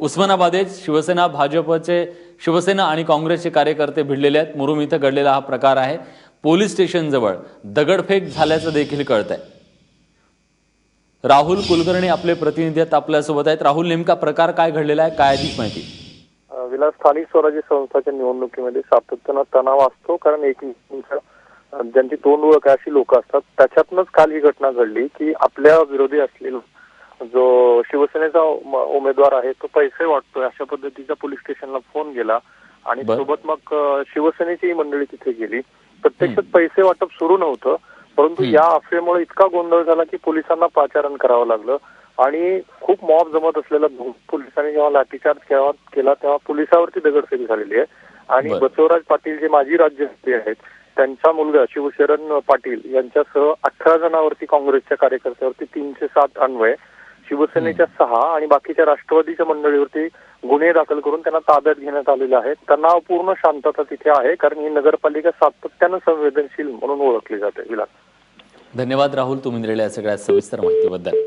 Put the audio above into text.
उस्मानाबादेत शिवसेना भाजपचे शिवसेना आणि काँग्रेसचे कार्यकर्ते भिडलेले आहेत. मुरुम इथं घडलेला हा प्रकार आहे. पोलीस स्टेशनजवळ दगडफेक झाल्याचं देखील कळत आहे राहुल कुलकर्णी आपले प्रतिनिधी आहेत आपल्यासोबत आहेत. राहुल नेमका प्रकार काय घडलेला आहे? काय अधिक माहिती? विलास स्थानिक स्वराज्य संस्थाच्या निवडणुकीमध्ये सातत्यानं तणाव असतो. कारण एक ज्यांची तोंड ओळख अशी लोक असतात. त्याच्यातनच काल ही घटना घडली की आपल्या विरोधी असलेला जो शिवसेनेचा उम- उमेदवार आहे तो पैसे वाटतोय. अशा पद्धतीचा पोलीस स्टेशनला फोन गेला. आणि. सोबत मग शिवसेनेची मंडळी तिथे गेली. प्रत्यक्षात पैसे वाटप सुरू नव्हतं. परंतु. या अफवेमुळे इतका गोंधळ झाला की पोलिसांना पाचारण करावं लागलं. आणि खूप मॉब जमत असलेला पोलिसांनी जेव्हा लाठीचार्ज केला तेव्हा पोलिसावरती दगडफेक झालेली आहे. आणि. बसवराज पाटील जे माजी राज्यमंत्री आहेत त्यांचा मुलगा शिवशरण पाटील यांच्यासह अठरा जणांवरती काँग्रेसच्या कार्यकर्त्यावरती तीनशे सात अन्वय शिवसेनेच्या सहा आणि बाकीच्या राष्ट्रवादीच्या मंडळीवरती गुन्हे दाखल करून त्यांना ताब्यात घेण्यात आलेले आहे तणावपूर्ण शांतता तिथे आहे कारण ही नगरपालिका सातत्यानं संवेदनशील म्हणून ओळखली जाते. विलास. धन्यवाद राहुल तुम्ही दिलेल्या सगळ्या सविस्तर माहितीबद्दल.